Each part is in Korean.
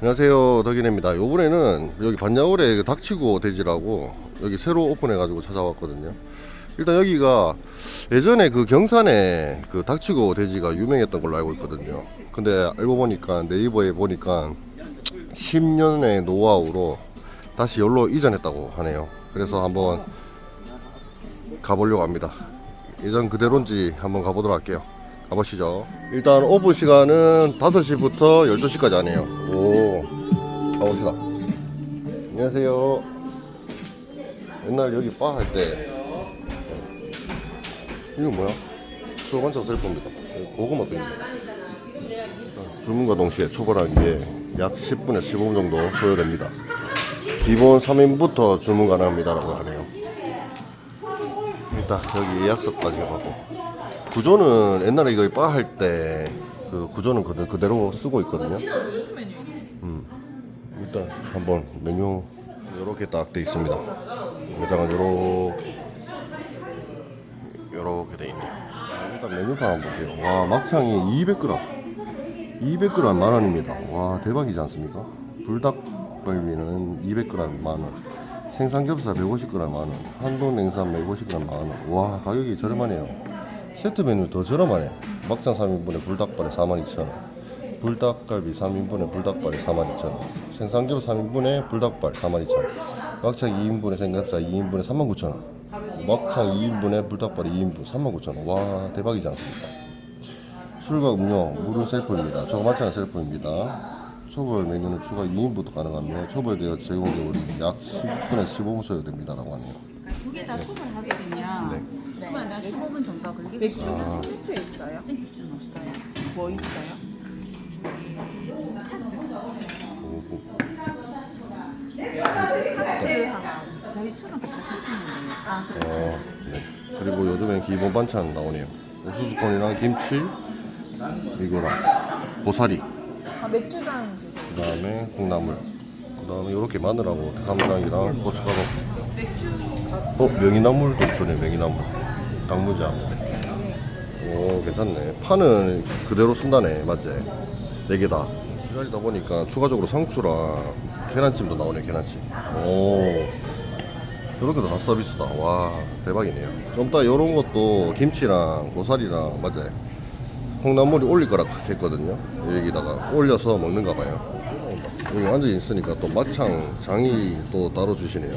안녕하세요 덕인입니다. 요번에는 여기 반야월에 그 닥치고 돼지라고 여기 새로 오픈해 가지고 찾아왔거든요. 일단 여기가 예전에 그 경산에 그 닥치고 돼지가 유명했던 걸로 알고 있거든요. 근데 알고 보니까 네이버에 보니까 10년의 노하우로 다시 여기로 이전했다고 하네요. 그래서 한번 가보려고 합니다. 예전 그대로인지 한번 가보도록 할게요 가보시죠. 일단 오픈 시간은 5시부터 12시까지 하네요. 오 가봅시다. 안녕하세요. 옛날 여기 바 할 때. 이거 뭐야? 초반차 셀프입니다. 고구마 땡입니다 주문과 동시에 게약 10분에서 15분 정도 소요됩니다. 기본 3인부터 주문 가능합니다라고 하네요. 일단 여기 예약서까지 하고 구조는 옛날에 이거 바 할때 그 구조는 그대- 그대로 쓰고 있거든요. 음. 일단 한번 메뉴 이렇게 딱 돼 있습니다. 매장은 이렇게 이렇게 돼 있네요. 일단 메뉴판 한번 보세요. 와 막창이 200g, 200g 만 원입니다. 와 대박이지 않습니까? 불닭갈비는 200g 만 원. 생삼겹살 150g 만 원, 한돈 냉삼 150g 만 원. 와 가격이 저렴하네요. 세트 메뉴 더 저렴하네. 막창 3인분에 불닭발에 42,000원. 불닭갈비 3인분에 불닭발에 42,000원. 생삼겹 3인분에 불닭발 42,000원. 막창 2인분에 생삼겹살 2인분에 39,000원. 막창 2인분에 불닭발 2인분 39,000원. 와 대박이지 않습니까? 술과 음료, 물은 셀프입니다. 저거 마찬가지 셀프입니다. 초벌 메뉴는 추가 2인분도 가능하며 초벌되어 제공되어 약 10분에서 15분 소요됩니다라고 하네요. 두 개 다 수분을 하거든요. 네. 수분은 한 15분 정도 걸리고 맥주 생맥주 있어요? 생맥주는 없어요. 뭐 있어요? 카스. 오호. 카스 하나. 저희 술은 다 드시면 돼요. 아 그래. 어, 네. 그리고 요즘엔 기본 반찬 나오네요. 옥수수콘이랑 김치, 이거랑 고사리, 아 맥주잔 주세요. 그 다음에 콩나물, 그 다음에 이렇게 마늘하고 감장이랑 고춧가루. 어, 명이나물도 주네, 명이나물. 당무장. 오, 괜찮네. 파는 그대로 쓴다네, 맞지? 네 개 다. 기다리다 보니까 추가적으로 상추랑 계란찜도 나오네, 계란찜. 오. 이렇게도 다 서비스다. 와, 대박이네요. 좀 이따 이런 것도 김치랑 고사리랑, 맞아요. 콩나물이 올릴 거라 했거든요. 여기다가 올려서 먹는가 봐요. 여기 앉아 있으니까 또 막창 장이 또 따로 주시네요.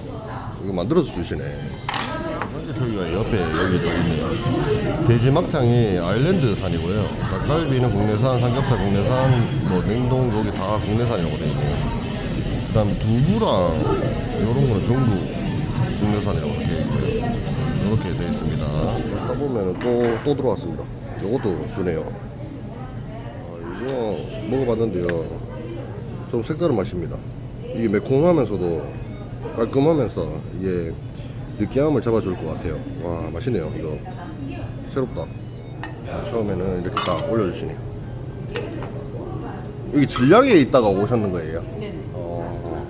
이거 만들어서 주시네. 현재 저희가 옆에 여기 또 있네요. 돼지 막창이 아일랜드산이고요. 닭갈비는 국내산, 삼겹살 국내산, 뭐 냉동 여기 다 국내산이라고 되어 있네요. 그다음 두부랑 이런 거는 전부 국내산이라고 되어 있고요. 이렇게 되어 있습니다. 하다 보면 또, 또 들어왔습니다. 이것도 주네요. 아, 이거 먹어봤는데요. 좀 색다른 맛입니다. 이게 매콤하면서도 깔끔하면서 이게 느끼함을 잡아줄 것 같아요. 와 맛있네요. 이거 새롭다. 아, 처음에는 이렇게 딱 올려주시네요. 여기 질량에 있다가 오셨는 거예요? 네. 어,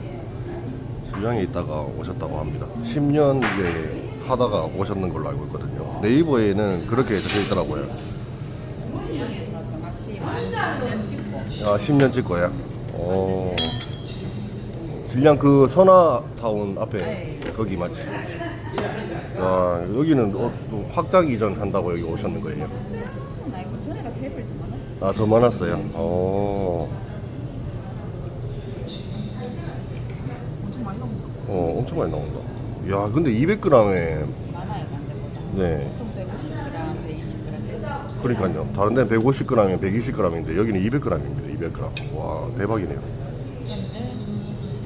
질량에 있다가 오셨다고 합니다. 10년 이제 하다가 오셨는 걸로 알고 있거든요. 네이버에는 그렇게 적혀 있더라고요. 여기서 정확히 만 10년 찍고 아, 10년 찍 거야? 어. 질량 그 선화타운 앞에 네. 거기 맞지? 아, 여기는 어, 또 확장 이전 한다고 여기 오셨는 거예요? 나 이거 전에가 테이블 더 많았어. 아, 더 많았어요? 어. 엄청 많이 나온다. 어, 엄청 많이 나온다. 야, 근데 200g에, 많아요, 반대보다. 네. 보통 150g, 120g 되죠. 그러니까요. 다른 데는 150g이면 120g인데, 여기는 200g입니다. 200g. 와, 대박이네요. 근데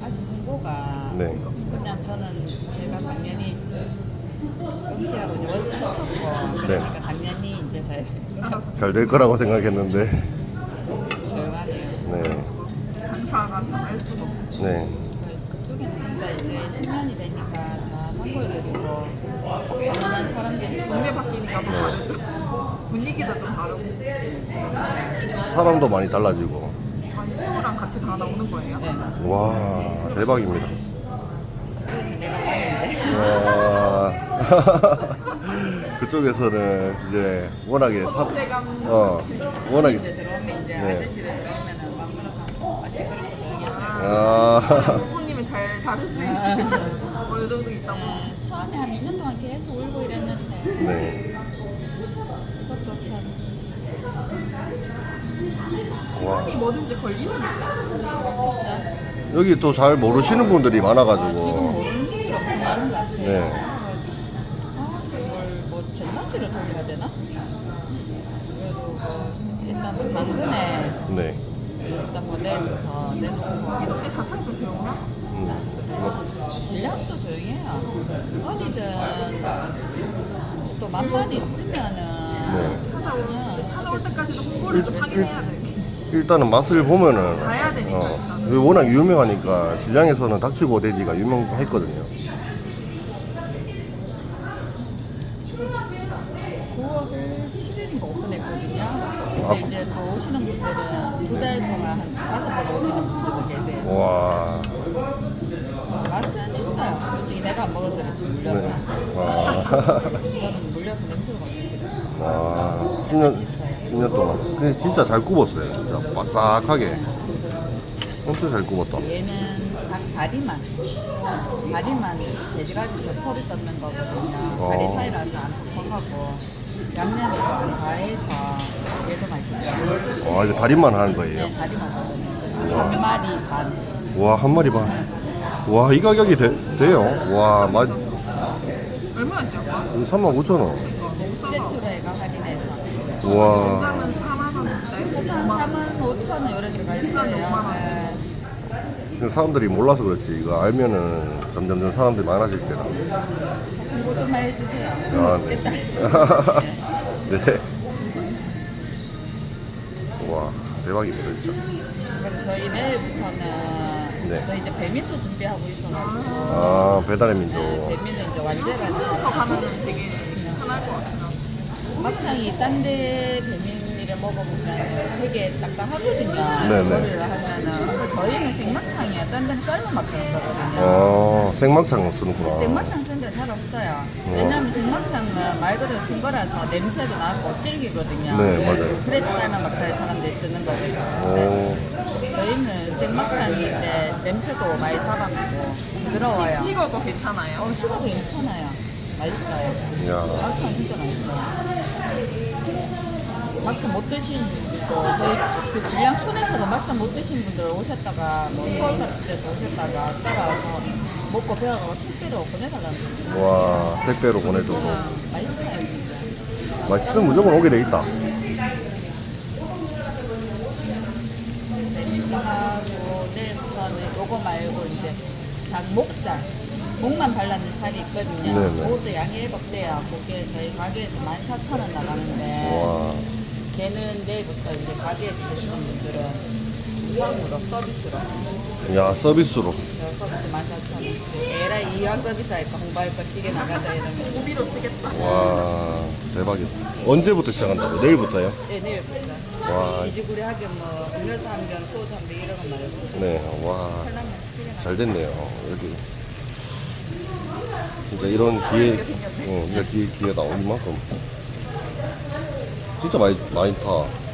아직 홍보가 네. 그냥 저는 제가 당연히 음식하고 이제 원체 했었고 그러니까 당연히 이제 잘 잘 될 거라고 생각했는데, 조용하네요. 네. 상사가 전할 수도 없고. 네. 그쪽에는 이제 10년이 되니까 다 한국애들이고 가난한 사람들이 고 동네 바뀌니까 또 다르죠. 분위기도 좀 다르고. 사람도 많이 달라지고. 아니 새우랑 같이 다 나오는 거예요? 네. 와, 대박입니다. 그쪽에서 내가 왔는데 와. 그쪽에서는 이제 워낙에 사, 대감 어, 같이. 워낙에 이제 들어오면 이제 네. 아저씨들 들어오면은 막 그렇고 아 시끄럽고 조용히 해서 손님이 잘 다룰 수 있는 어느 정도 있다고. 처음에 한 2년 동안 계속 울고 이랬는데 네. 와. 이 뭐든지 걸리면 여기 또 잘 모르시는 분들이 아, 지금 많아가지고. 모르는 분들 엄청 많은 것 같아요. 네. 아, 그걸 뭐 전단지를 돌려야 되나? 그래도 뭐 일단 뭐 당근에 네. 일단 뭐 내일부터 내놓고 이렇게 자창 좀 조용하? 음. 뭐, 질량도 조용해요. 어디든 또 만만 있으면은 네. 찾아올, 찾아올 때까지도 홍보를 좀 하긴 해야 돼. 일단은 맛을 보면은 되니까, 어, 일단. 워낙 유명하니까 질량에서는 닥치고 돼지가 유명했거든요. 9월 7일인가 오픈했거든요. 아. 근데 이제 또 오시는 분들은 두 달 동안 한 다섯 번 오시는 분들도 계세요. 와. 맛은 있어요. 솔직히 내가 안 먹어서 그렇지 물려서. 네. 와. 저는 물려서 냄새가 맡기 싫어요. 와. 10년 10년 동안. 근데 진짜 잘 굽었어요. 진짜 바삭하게. 엄청 잘 굽었다. 얘는 닭 다리만 다리만 돼지갈비 저포를 뜯는 거거든요. 어. 다리 사이라서 안 퍽퍽하고 양념이 또안 다해서 얘도 맛있어요. 와, 이거 다리만 하는 거예요. 네, 다리만 먹는 거예요. 한 마리 반. 와, 한 마리 반. 와, 이 가격이 돼, 돼요. 와, 맛, 얼마였지, 오빠? 35,000원. 세트로 해가 할인해서. 와. 일단은 4만 원인데. 보통 4만 5천 원 요래 들어가 있어요. 네. 근데 사람들이 몰라서 그렇지. 이거 알면은 점점점 사람들이 많아질 때라. 홍보 좀 해주세요. 아, 좋겠다. 네. 와, 대박입니다, 진짜. 저희 내일부터는 네. 저희 이제 배민도 준비하고 있어가지고 아, 배달의 민족. 네, 배민은 이제 완제라는 그래서 가면은 되게 편할 것 같아요. 막창이 딴 데 배민이를 먹어보면 되게 딱딱하거든요. 네네. 그거를 하면은 근데 저희는 생막창이에요. 딴 데는 삶은 막창 쓰거든요. 어, 생막창 쓰는구나. 생막창 쓰는 데 잘 없어요. 왜냐면 생막창은 말 그대로 쓴 거라서 냄새도 나고 질기거든요. 네, 맞아요. 그래서 삶은 막창을 사람들이 쓰는 거거든요. 오, 저희는 생막창인데 냄새도 많이 잡아먹고 부드러워요. 식어도 괜찮아요. 어, 식어도 괜찮아요. 맛있어요. 야, 막창 진짜 맛있어요. 막창 못 드시는 분들도 저희 그 질량 촌에서도 막창 못 드시는 분들 오셨다가 뭐 서울 같은 데서 오셨다가 따라와서 먹고 배워가고 택배로 보내달라는 거죠. 와, 택배로 보내줘서. 맛있어요 진짜. 맛있으면 무조건 오게 돼 있다. 내일하고 내일부터는 요거 말고 이제 닭 목살 목만 발라는 살이 있거든요. 네네. 그것도 양이 일곱 대야. 그게 저희 가게에서 14,000원 나가는데 와, 내일부터 이제 가게에서 드시는 분들은 무상으로 서비스로 야, 서비스로. 저 서비스 14,000원 에라 이왕 서비스 할까 홍보할 거 시계 나가자 이러면 고비로 쓰겠다. 와, 대박이다. 언제부터 시작한다고? 내일부터요? 네 내일부터 와, 지지구리 하게 뭐 음료수 한 병, 소주 한 병 이런 거 말고 네, 와. 편하면 시계 나가 잘 됐네요. 여기. 진짜 이런 기회, 어, 진짜 기회, 기회다. 이만큼. 진짜 많이, 많이 타.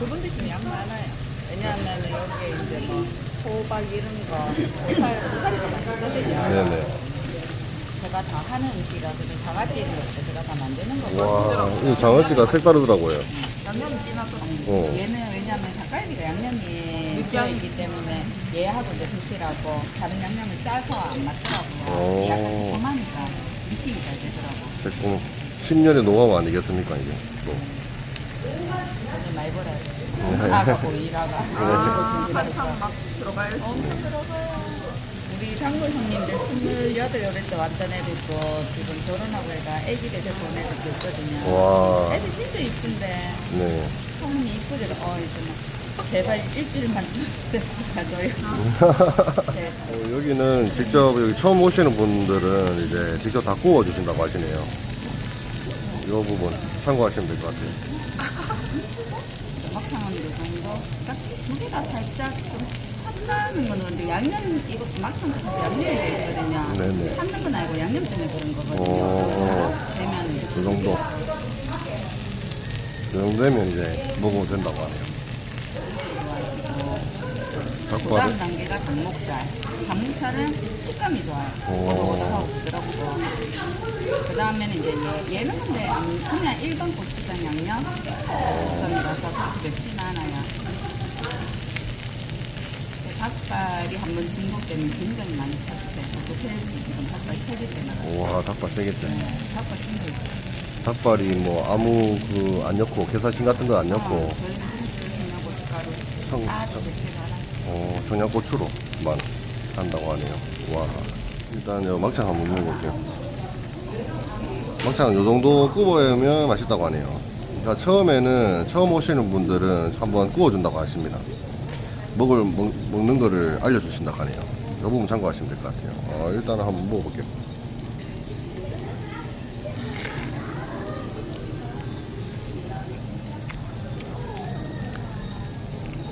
두분 드시면 양 많아요. 왜냐하면 여기 이제 뭐 호박 이런 거 고살, 고사리가 맛있거든요. 네네. 제가 다 하는 음식이라서 좀 장아찌 이런 것도 제가 다 만드는 거고 와, 이 장아찌가 색다르더라고요. 양념이 진하더라고. 어. 얘는 왜냐하면 닭갈비가 양념이 느끼하게. 있기 때문에 얘하고 이제 드시라고 다른 양념을 짜서 안 맞더라고요. 오. 약간 새콤하니까 미식이 잘 되더라고. 새콤. 10년의 노하우 아니겠습니까, 이게. 또. 오늘 많이 벌어야 네. 돼. 아가고 일하가. 아, 한참 막 들어가야 돼. 엄청 들어가요. 우리 상무 형님들 28, 여덟 때 왔던 애들도 지금 결혼하고 애가 애기들 데리고 온 애들도 있거든요. 와, 애들 진짜 이쁜데 네. 성이 이쁘더라. 어, 이제 막 제발 일주일만 가줘요. 네. 어, 여기는 직접 여기 처음 오시는 분들은 이제 직접 다 구워 주신다고 하시네요. 이 부분 참고하시면 될 것 같아요. 막창은 이 정도. 그러니까 두개다 살짝 좀 참나는 거는 근데 양념 이거 막창 같은 거 양념이 돼 있거든요. 네네. 참는 건 아니고 양념 때문에 그런 거거든요. 오. 되면 이 정도. 이 정도 되면 이제 먹어도 된다고 하네요. 그? 다음 단계가 닭목살. 닭목살은 식감이 좋아요. 오. 오독오독하고 부드럽고. 그 다음에는 이제 얘, 얘는 근데 안- 그냥 일반 고추장 양념 그렇게 맵진 않아요. 그 닭발이 한 번 중독되면 굉장히 많이 세, 지금 닭발 세개 때 나가요. 와 닭발 세겠지. 네, 닭발 충분히 닭발이 뭐 아무 그 안 넣고 게사신 같은 거 안 넣고 저희 생각 고춧가루 청. 어, 청양고추로만 한다고 하네요. 와 일단 요 막창 한번 먹어볼게요. 막창 요 정도 구워야면 맛있다고 하네요. 그러니까 처음에는 처음 오시는 분들은 한번 구워준다고 하십니다. 먹을 먹, 먹는 거를 알려주신다고 하네요. 이 부분 참고하시면 될 것 같아요. 어, 일단은 한번 먹어볼게요.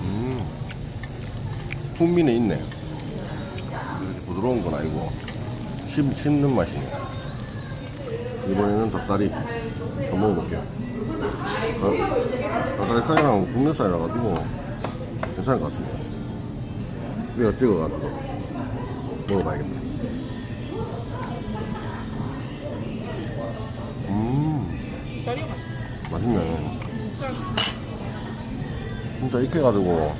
음, 풍미는. 이렇게 부드러운 건 아니고 씹, 씹는 맛이네요. 이번에는 닭다리 한번 먹어볼게요. 닭- 닭다리 사이랑 국내 사이라 가지고 괜찮을 것 같습니다. 뼈 찍어가지고 먹어봐야겠다. 음. 맛있네. 진짜 익혀가지고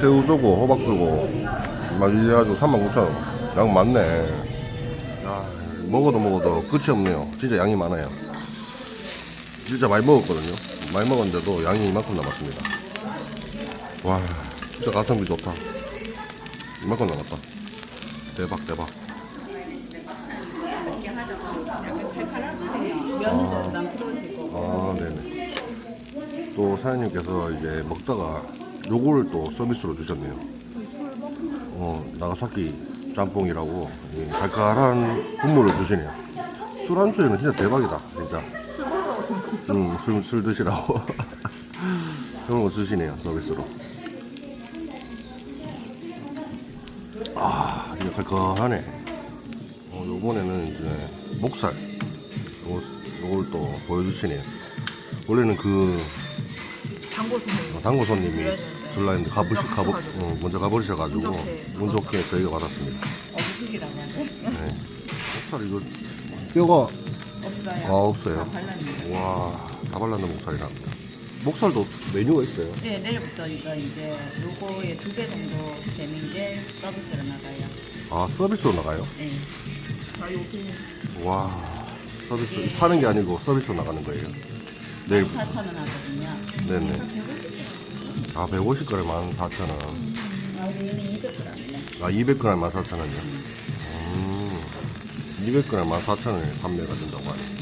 새우 주고 호박 주고 막 이래가지고 39,000원 양 많네 아, 먹어도 먹어도 끝이 없네요. 진짜 양이 많아요. 진짜 많이 먹었거든요. 많이 먹었는데도 양이 이만큼 남았습니다. 와 진짜 가성비 좋다. 이만큼 남았다. 대박 대박. 풀어지고. 아 네네. 또 사장님께서 이제 먹다가 요거를 또 서비스로 주셨네요. 어 나가사키 짬뽕이라고. 이 달달한 국물을 주시네요. 술안주에는 진짜 대박이다 진짜. 음, 술, 술 드시라고. 그런 거 주시네요 서비스로. 아 이게 달달하네. 어, 요번에는 이제 목살. 요, 요걸 또 보여주시네요. 원래는 그 단고 선생님. 어, 당구 손님이 줄라 했는데 가보시 가보. 어, 먼저 가버리셔가지고 운 좋게. 운 좋게 저희가 받았습니다. 하죠. 네. 목살 이거 뼈가 없어요. 아 없어요. 다 발랐는데. 와, 다 발랐는 목살이랍니다. 목살도 메뉴가 있어요. 네, 내일부터 이거 이제 요거에 두배 정도 되는 게 서비스로 나가요. 아 서비스로 나가요? 네. 아, 여기. 와, 서비스 파는 게 아니고 서비스로 나가는 거예요. 내일 4,000원 하거든요. 네네. 아 150g에 14,000원. 아, 우리는 200g이네. 아 200g 14,000원이요. 음, 200g 14,000원에 판매가 된다고 하네요.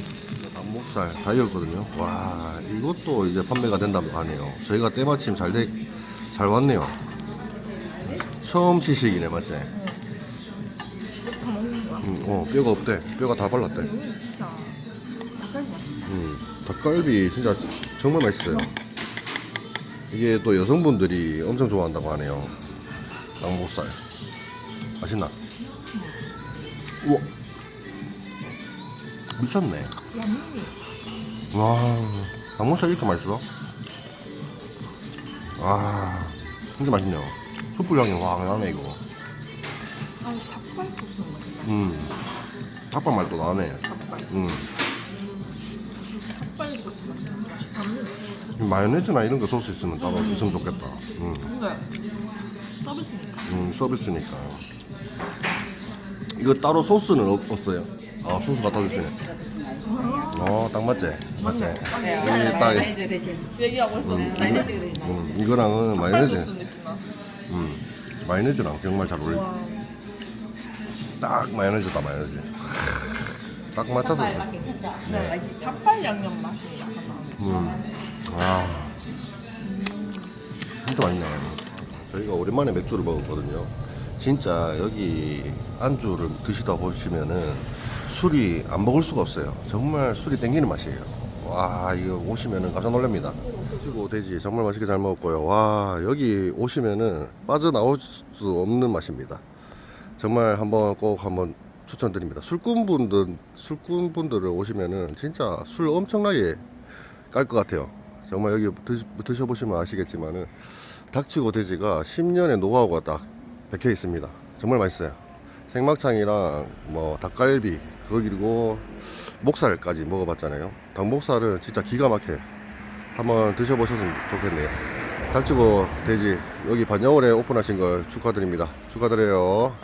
닭목살 다 익었거든요. 와, 이것도 이제 판매가 된다고 하네요. 저희가 때마침 잘 돼, 잘 왔네요. 처음 시식이네, 맞지? 다 먹는 거야. 음, 어, 뼈가 없대. 뼈가 다 발랐대. 여기는 진짜 닭갈비 맛있다. 음, 닭갈비 진짜 정말 맛있어요. 이게 또 여성분들이 엄청 좋아한다고 하네요. 닭목살. 맛있나? 우와. 미쳤네. 와, 닭목살 이렇게 맛있어? 와, 진짜 맛있네요. 숯불 향이 확 나네, 이거. 아, 닭발 소스는 맛있다. 음, 닭발 맛도 나네. 닭발. 음, 마요네즈나 이런 거 소스 있으면 따로 있으면 좋겠다. 음. 근데 서비스니까. 음, 서비스니까. 이거 따로 소스는 없, 없어요? 아, 소스 갖다 주시네. 어, 딱 맞지? 맞지? 네, 여기 딱, 마이즈 대신. 얘기하고 있어. 마이즈 대신. 음, 이거랑은 마요네즈, 나. 음, 마요네즈랑 정말 잘 어울려. 와. 딱 마요네즈다, 마요네즈. 딱 맞춰서. 닭발 맛 괜찮죠? 네. 맛있죠? 닭발 양념 맛이 약간 나네. 음, 아, 진짜 맛있네. 저희가 오랜만에 맥주를 먹었거든요. 진짜 여기 안주를 드시다 보시면은 술이 안 먹을 수가 없어요. 정말 술이 땡기는 맛이에요. 와, 이거 오시면은 깜짝 놀랍니다. 그리고 돼지 정말 맛있게 잘 먹었고요. 와, 여기 오시면은 빠져나올 수 없는 맛입니다. 정말 한번 꼭 한번 추천드립니다. 술꾼분들, 술꾼분들을 오시면은 진짜 술 엄청나게 깔 것 같아요. 정말 여기 드, 드셔 보시면 아시겠지만은 닭치고 돼지가 10년의 노하우가 딱 박혀 있습니다. 정말 맛있어요. 생막창이랑 뭐 닭갈비 그리고 목살까지 먹어봤잖아요. 닭목살은 진짜 기가 막혀요. 한번 드셔보셨으면 좋겠네요. 닭치고 돼지 여기 반야월에 오픈하신 걸 축하드립니다. 축하드려요.